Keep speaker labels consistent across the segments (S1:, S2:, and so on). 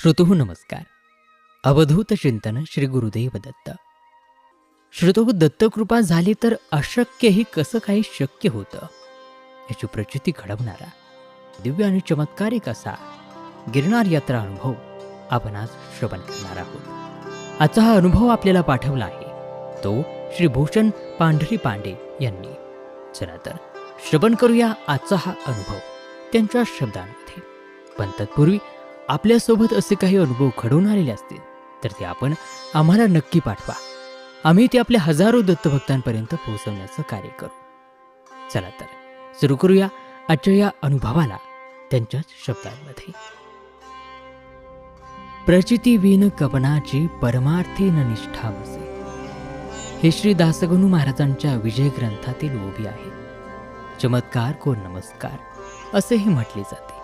S1: श्रोतो नमस्कार. अवधूत चिंतन श्री गुरुदेव दत्त. श्रोतुः दत्तकृपा झाली तर अशक्यही कसं काही शक्य होतं? याची प्रचिती घडवणारा दिव्य आणि चमत्कारिक असा गिरणार यात्रा अनुभव आपण आज श्रवण करणार आहोत. आजचा हा अनुभव आपल्याला पाठवला आहे. तो श्री भूषण पांढरी पांडे यांनी. चला तर श्रवण करूया आजचा हा अनुभव त्यांच्या शब्दांमध्ये. पण तत्पूर्वी आपल्यासोबत असे काही अनुभव घडवून आलेले असतील तर ते आपण आम्हाला नक्की पाठवा. आम्ही ते आपल्या हजारो दत्तभक्तांपर्यंत पोहोचवण्याचं कार्य करू. चला तर सुरू करूया आजच्या या अनुभवाला त्यांच्याच शब्दांमध्ये. प्रचिती कपनाची कवनाची परमार्थी न निष्ठा बसे. हे श्री दासगणू महाराजांच्या विजय ग्रंथातील ओबी आहे. चमत्कार को नमस्कार असेही म्हटले जाते.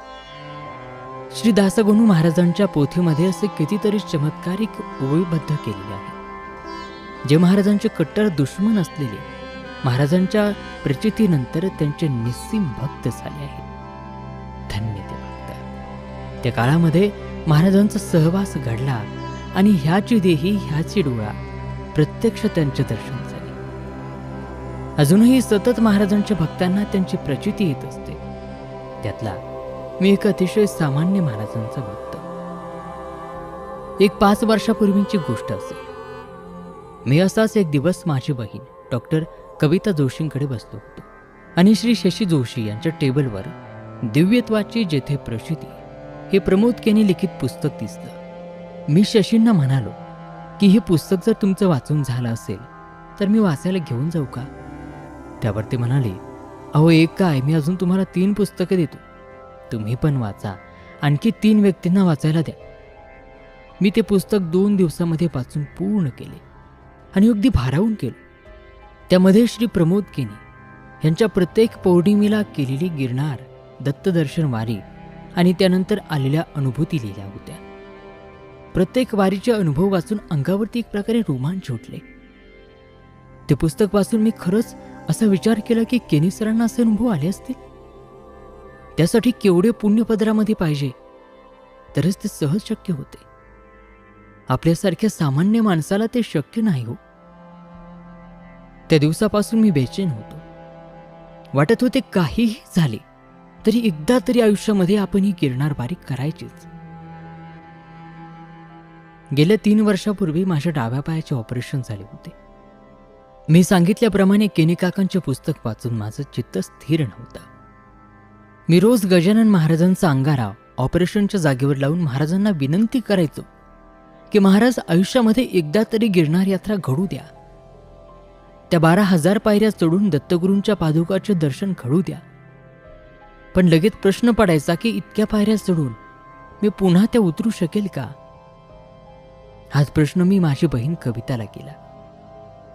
S1: श्री दासगणू महाराजांच्या पोथीमध्ये असे कितीतरी चमत्कारिक ओळीबद्ध केलेले आहे. जे महाराजांचे कट्टर दुश्मन असलेले महाराजांच्या प्रचितीनंतर त्यांचे निस्सीम भक्त झाले आहेत. धन्य ते भक्त. त्या काळामध्ये महाराजांचा सहवास घडला आणि ह्याची देही ह्याची डोळा प्रत्यक्ष त्यांचे दर्शन झाले. अजूनही सतत महाराजांच्या भक्तांना त्यांची प्रचिती येत असते. त्यातला मी एक अतिशय सामान्य महाराजांचा भक्त. एक पाच वर्षापूर्वीची गोष्ट असेल. मी असाच एक दिवस माझी बहीण डॉक्टर कविता जोशींकडे बसलो होतो आणि श्री शशी जोशी यांच्या टेबलवर दिव्यत्वाची जेथे प्रसिद्धी हे प्रमोद केनी लिखित पुस्तक दिसलं. मी शशींना म्हणालो की हे पुस्तक जर तुमचं वाचून झालं असेल तर मी वाचायला घेऊन जाऊ का? त्यावर ते म्हणाले अहो एक काय मी अजून तुम्हाला तीन पुस्तकं देतो. तुम्ही पण वाचा. आणखी तीन व्यक्तींना वाचायला द्या. मी ते पुस्तक दोन दिवसामध्ये वाचून पूर्ण केले आणि अगदी भारावून केलं. त्यामध्ये श्री प्रमोद केने यांच्या प्रत्येक पौर्णिमेला केलेली गिरणार दत्तदर्शन वारी आणि त्यानंतर आलेल्या अनुभूती लिहिल्या होत्या. प्रत्येक वारीचे अनुभव वाचून अंगावरती एक प्रकारे रोमांच उठले ते पुस्तक वाचून मी खरंच असा विचार केला की केनी सरांना असे अनुभव आले असतील? त्यासाठी केवढे पुण्यपदरामध्ये पाहिजे? तरच ते सहज शक्य होते. आपल्यासारख्या सामान्य माणसाला ते शक्य नाही हो. त्या दिवसापासून मी बेचैन होतो. वाटत होते काहीही झाले तरी एकदा तरी आयुष्यामध्ये आपण ही गिरणार बारीक करायचीच. गेल्या तीन वर्षापूर्वी माझ्या डाव्या पायाचे ऑपरेशन झाले होते. मी सांगितल्याप्रमाणे केनिकाकांचे पुस्तक वाचून माझं चित्त स्थिर नव्हतं. मी रोज गजानन महाराजांचा अंगारा ऑपरेशनच्या जागेवर लावून महाराजांना विनंती करायचो की महाराज आयुष्यामध्ये एकदा तरी गिरणार यात्रा घडू द्या. त्या बारा हजार पायऱ्या चढून दत्तगुरूंच्या पादुकाचे दर्शन घडू द्या. पण लगेच प्रश्न पडायचा की इतक्या पायऱ्या चढून मी पुन्हा त्या उतरू शकेल का? हाच प्रश्न मी माझी बहीण कविताला केला.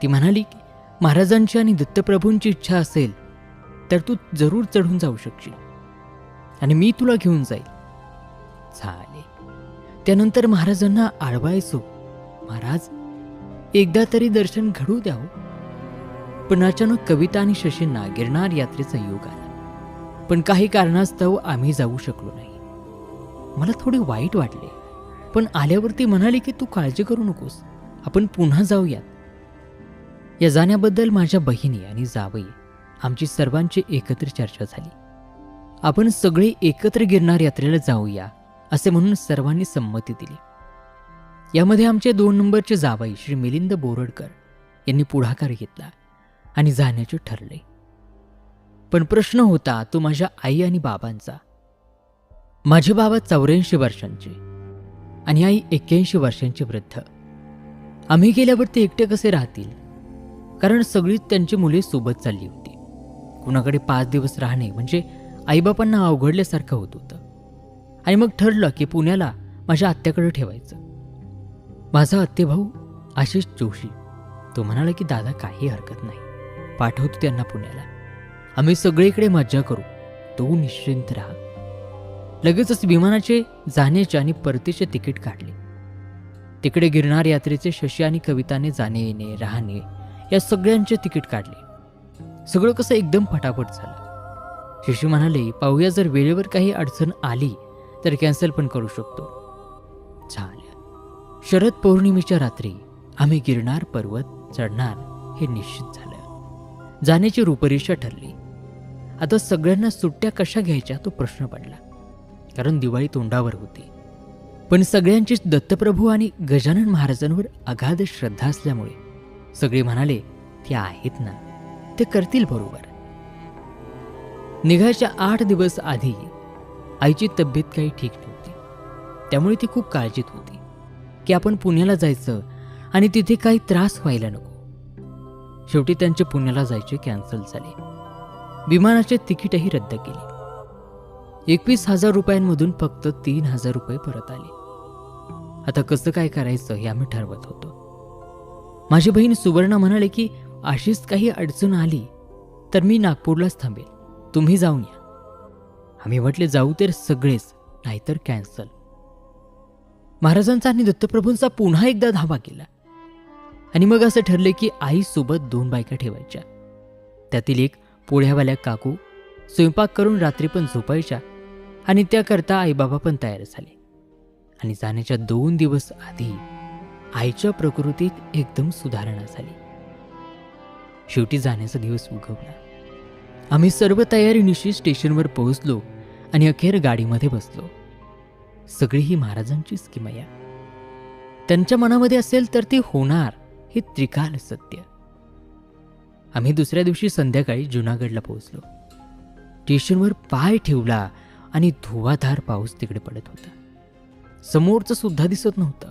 S1: ती म्हणाली की महाराजांची आणि दत्तप्रभूंची इच्छा असेल तर तू जरूर चढून जाऊ शकशील. आणि मी तुला घेऊन जाईल. झाले त्यानंतर महाराजांना आळवायचो. महाराज एकदा तरी दर्शन घडू द्या हो. पण अचानक कविता आणि शशींना गिरणार यात्रेचा योग आला. पण काही कारणास्तव आम्ही जाऊ शकलो नाही. मला थोडे वाईट वाटले. पण आल्यावरती म्हणाले की तू काळजी करू नकोस. आपण पुन्हा जाऊयात. या जाण्याबद्दल माझ्या बहिणी आणि जावई आमची सर्वांची एकत्र चर्चा झाली. आपण सगळे एकत्र गिरणार यात्रेला जाऊया असे म्हणून सर्वांनी संमती दिली. यामध्ये आमचे दोन नंबरचे जावाई श्री मिलिंद बोरडकर यांनी पुढाकार घेतला आणि जाण्याचे ठरले. पण प्रश्न होता तो माझ्या आई आणि बाबांचा. माझे बाबा चौऱ्याऐंशी वर्षांचे आणि आई एक्क्याऐंशी वर्षांची वृद्ध. आम्ही गेल्यावर ते एकटे कसे राहतील? कारण सगळीच त्यांची मुले सोबत चालली होती. कुणाकडे पाच दिवस राहणे म्हणजे आईबापांना अवघडल्यासारखं होत होतं. आणि मग ठरलं की पुण्याला माझ्या आत्याकडे ठेवायचं. माझा आत्तेभाऊ आशिष जोशी. तो म्हणाला की दादा काही हरकत नाही. पाठवतो त्यांना पुण्याला. आम्ही सगळीकडे मज्जा करू. तो निश्चिंत राहा. लगेचच विमानाचे जाण्याचे आणि परतीचे तिकीट काढले. तिकडे गिरणार यात्रेचे शशी आणि कविताने जाणे येणे राहणे या सगळ्यांचे तिकीट काढले. सगळं कसं एकदम फटाफट झालं. शिशू म्हणाले पाहूया जर वेळेवर काही अडचण आली तर कॅन्सल पण करू शकतो. झालं. शरद पौर्णिमेच्या रात्री आम्ही गिरणार पर्वत चढणार हे निश्चित झालं. जाण्याची रूपरेषा ठरली. आता सगळ्यांना सुट्ट्या कशा घ्यायच्या तो प्रश्न पडला. कारण दिवाळी तोंडावर होती. पण सगळ्यांचीच दत्तप्रभू आणि गजानन महाराजांवर अगाध श्रद्धा असल्यामुळे सगळे म्हणाले ते आहेत ना. ते करतील बरोबर. निघायच्या आठ दिवस आधी आईची तब्येत काही ठीक नव्हती. त्यामुळे ती खूप काळजीत होती की आपण पुण्याला जायचं आणि तिथे काही त्रास व्हायला नको. शेवटी त्यांचे पुण्याला जायचे कॅन्सल झाले. विमानाचे तिकीटही रद्द केले. एकवीस हजार रुपयांमधून फक्त तीन हजार रुपये परत आले. आता कसं काय करायचं हे आम्ही ठरवत होतो. माझी बहीण सुवर्णा म्हणाले की अशीच काही अडचण आली तर मी नागपूरलाच थांबेल तुम्ही जाऊन या. आम्ही म्हटले जाऊ तर सगळेच नाहीतर कॅन्सल महाराजांचा आणि दत्तप्रभूंचा पुन्हा एकदा धावा केला आणि मग असं ठरले की आईसोबत दोन बायका ठेवायच्या. त्यातील एक पोळ्यावाल्या काकू स्वयंपाक करून रात्री पण झोपायच्या आणि त्याकरता आईबाबा पण तयार झाले. आणि जाण्याच्या दोन दिवस आधी आईच्या प्रकृतीत एकदम सुधारणा झाली. शेवटी जाण्याचा दिवस उगवला. आम्ही सर्व तयारीनिशी स्टेशनवर पोहोचलो आणि अखेर गाडीमध्ये बसलो. सगळी ही महाराजांचीच किमया त्यांच्या मनामध्ये असेल तर ती होणार हे त्रिकाल सत्य. आम्ही दुसऱ्या दिवशी संध्याकाळी जुनागडला पोहोचलो. स्टेशनवर पाय ठेवला आणि धुवाधार पाऊस तिकडे पडत होता. समोरचं सुद्धा दिसत नव्हतं.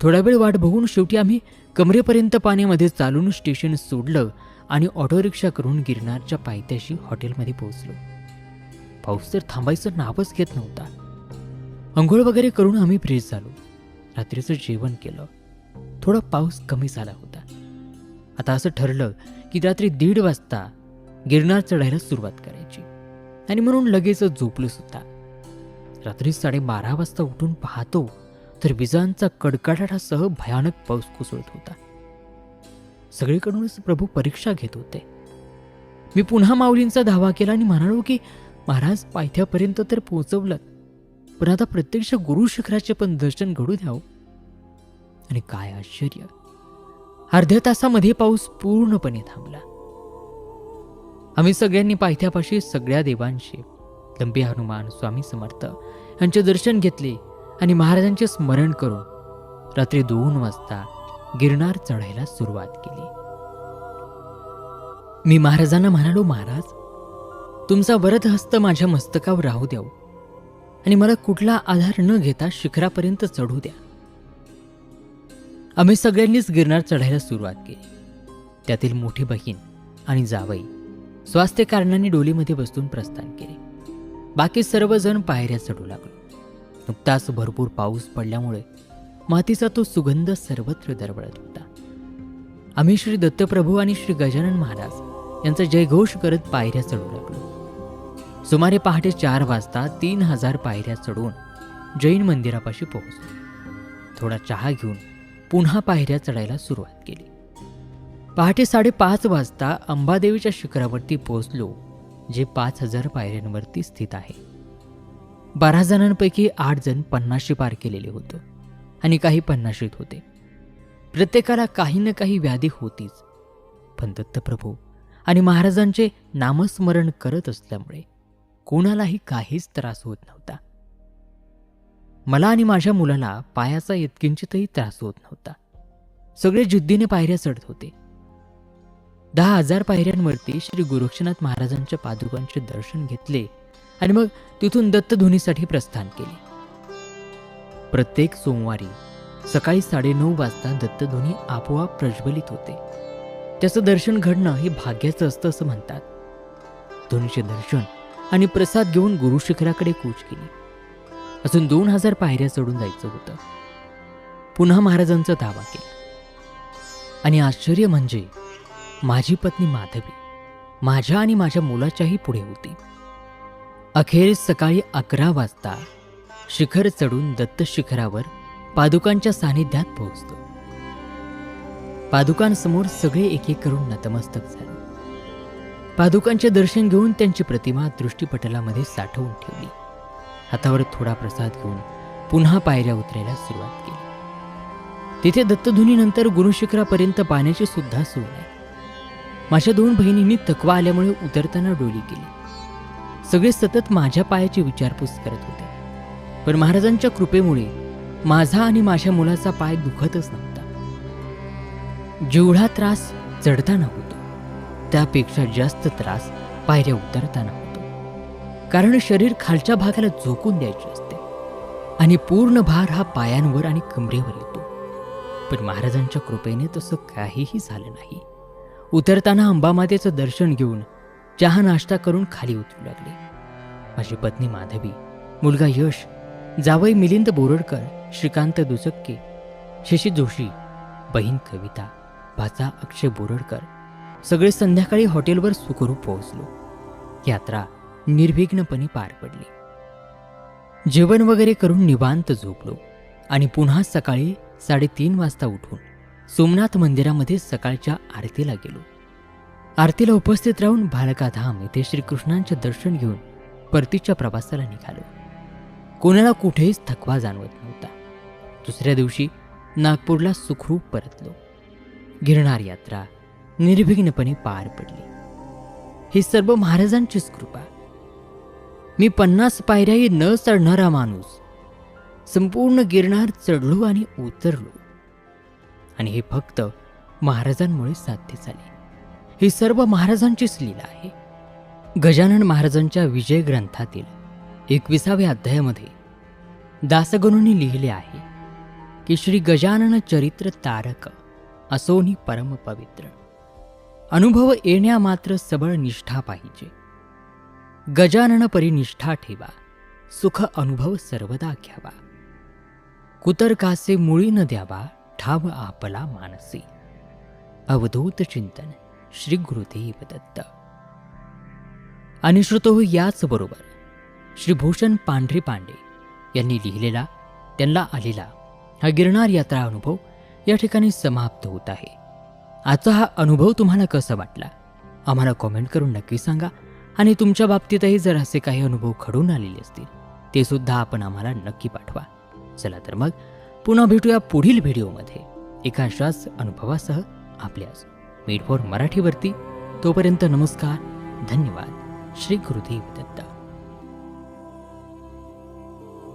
S1: थोडा वेळ वाट बघून शेवटी आम्ही कमरेपर्यंत पाण्यामध्ये चालून स्टेशन सोडलं आणि ऑटो रिक्षा करून गिरनारच्या पायथ्याशी हॉटेलमध्ये पोहोचलो. पाऊस तर थांबायचं नावच घेत नव्हता. अंघोळ वगैरे करून आम्ही फ्रेश झालो. रात्रीचं जेवण केलं. थोडा पाऊस कमी झाला होता. आता असं ठरलं की रात्री दीड वाजता गिरनार चढायला सुरुवात करायची. आणि म्हणून लगेच झोपलो सुद्धा. रात्री साडेबारा वाजता उठून पाहतो तर विजांचा कडकडाटासह भयानक पाऊस कोसळत होता. सगळीकडूनच प्रभू परीक्षा घेत होते. मी पुन्हा माऊलींचा धावा केला आणि म्हणालो की महाराज पायथ्यापर्यंत तर पोहोचवलं पण आता प्रत्यक्ष गुरु शिखराचे पण दर्शन घडू द्याव हो. आणि काय आश्चर्य. अर्ध्या तासामध्ये पाऊस पूर्णपणे थांबला. आम्ही सगळ्यांनी पायथ्यापाशी सगळ्या देवांशी लंबी हनुमान स्वामी समर्थ यांचे दर्शन घेतले आणि महाराजांचे स्मरण करून रात्री दोन वाजता गिरनार चढायला सुरुवात केली. मी महाराजांना म्हणालो महाराज तुमचा वरद हस्त माझ्या मस्तकावर राहू द्यावं आणि मला कुठला आधार न घेता शिखरापर्यंत चढू द्या. आम्ही सगळ्यांनीच गिरनार चढायला सुरुवात केली. त्यातील मोठी बहीण आणि जावई स्वास्थ्य कारणाने डोलीमध्ये बसून प्रस्थान केले. बाकी सर्वजण पायऱ्या चढू लागलो. नुकताच भरपूर पाऊस पडल्यामुळे मातीचा तो सुगंध सर्वत्र दरवळत होता. आम्ही श्री दत्तप्रभू आणि श्री गजानन महाराज यांचा जयघोष करत पायऱ्या चढू लागलो. सुमारे पहाटे चार वाजता तीन हजार पायऱ्या चढून जैन मंदिरापाशी पोहोचलो. थोडा चहा घेऊन पुन्हा पायऱ्या चढायला सुरुवात केली. पहाटे साडेपाच वाजता अंबादेवीच्या शिखरावरती पोहोचलो जे पाच हजार पायऱ्यांवरती स्थित आहे. बारा जणांपैकी आठ जण पन्नाशी पार केलेले होतं. आणि काही पन्नाशीत होते. प्रत्येकाला काही ना काही व्याधी होतीच. पण दत्तप्रभू आणि महाराजांचे नामस्मरण करत असल्यामुळे कोणालाही काहीच त्रास होत नव्हता. मला आणि माझ्या मुलाला पायाचा यत्किंचितही त्रास होत नव्हता. सगळे जिद्दीने पायऱ्या चढत होते. दहा हजार पायऱ्यांवरती श्री गोरक्षनाथ महाराजांच्या पादुकांचे दर्शन घेतले आणि मग तिथून दत्तधुनीसाठी प्रस्थान केले. प्रत्येक सोमवारी सकाळी साडेनऊ वाजता दत्तध्वनी आपोआप प्रज्वलित होते. त्याचं दर्शन घडणं हे भाग्याचं असतं असं म्हणतात. ध्वनीचे दर्शन आणि प्रसाद घेऊन गुरु शिखराकडे कूच केली. अजून दोन हजार पायऱ्या चढून जायचं होतं. पुन्हा महाराजांचा दावा केला. आणि आश्चर्य म्हणजे माझी पत्नी माधवी माझ्या आणि माझ्या मुलाच्याही पुढे होती. अखेर सकाळी अकरा वाजता शिखर चढून दत्त शिखरावर पादुकांच्या सानिध्यात पोहोचतो. पादुकांसमोर सगळे एक एक करून नतमस्तक झाले. पादुकांचे दर्शन घेऊन त्यांची प्रतिमा दृष्टीपटलामध्ये साठवून ठेवली. हातावर थोडा प्रसाद घेऊन पुन्हा पायऱ्या उतरायला सुरुवात केली. तिथे दत्तधुनीनंतर गुरुशिखरापर्यंत पाण्याची सुद्धा सोय नाही. माझ्या दोन बहिणींनी थकवा आल्यामुळे उतरताना डोली केली. सगळे सतत माझ्या पायाची विचारपूस करत होते. पण महाराजांच्या कृपेमुळे माझा आणि माझ्या मुलाचा पाय दुखतच नव्हता. जेवढा त्रास चढताना होतो त्यापेक्षा जास्त त्रास पायऱ्या उतरताना होतो. कारण शरीर खालच्या भागाला झोकून द्यायचे असते आणि पूर्ण भार हा पायांवर आणि कमरेवर येतो. पण महाराजांच्या कृपेने तसं काहीही झालं नाही. उतरताना अंबामातेचं दर्शन घेऊन चहा नाश्ता करून खाली उतरू लागले. माझी पत्नी माधवी मुलगा यश जावई मिलिंद बोरडकर श्रीकांत दुचक्के शशी जोशी बहीण कविता भाचा अक्षय बोरडकर सगळे संध्याकाळी हॉटेलवर सुखरूप पोहोचलो. यात्रा निर्विघ्नपणे पार पडली. जेवण वगैरे करून निवांत झोपलो आणि पुन्हा सकाळी साडेतीन वाजता उठून सोमनाथ मंदिरामध्ये सकाळच्या आरतीला गेलो. आरतीला उपस्थित राहून भालकाधाम येथे श्रीकृष्णांचे दर्शन घेऊन परतीच्या प्रवासाला निघालो. कोणाला कुठेच थकवा जाणवत नव्हता. दुसऱ्या दिवशी नागपूरला सुखरूप परतलो. गिरणार यात्रा निर्विघ्नपणे पार पडली. ही सर्व महाराजांचीच कृपा. मी पन्नास पायऱ्याही न चढणारा माणूस संपूर्ण गिरणार चढलो आणि उतरलो. आणि हे फक्त महाराजांमुळे साध्य झाले. ही सर्व महाराजांचीच लीला आहे. गजानन महाराजांच्या विजय ग्रंथातील एकविसाव्या अध्यायामध्ये दासगणूंनी लिहिले आहे की श्री गजानन चरित्र तारक असोनी परम पवित्र. अनुभव येण्या मात्र सबळ निष्ठा पाहिजे. गजानन परिनिष्ठा ठेवा सुख अनुभव सर्वदा घ्यावा. कुतर्कासे मुळी न द्यावा ठाव आपला मानसी. अवधूत चिंतन श्री गुरुदेव दत्त. आणि श्रोतो याच श्रीभूषण पांढरे पांडे यांनी लिहिलेला त्यांना आलेला हा गिरणार यात्रा अनुभव या ठिकाणी समाप्त होत आहे. आजचा हा अनुभव तुम्हाला कसा वाटला? आम्हाला कॉमेंट करून नक्की सांगा आणि तुमच्या बाबतीतही जर असे काही अनुभव घडून आलेले असतील ते सुद्धा आपण आम्हाला नक्की पाठवा. चला तर मग पुन्हा भेटूया पुढील व्हिडिओमध्ये. एका अशाच अनुभवासह आपल्यास मीट फॉर मराठीवरती. तोपर्यंत नमस्कार धन्यवाद. श्री गुरुदेव दत्त.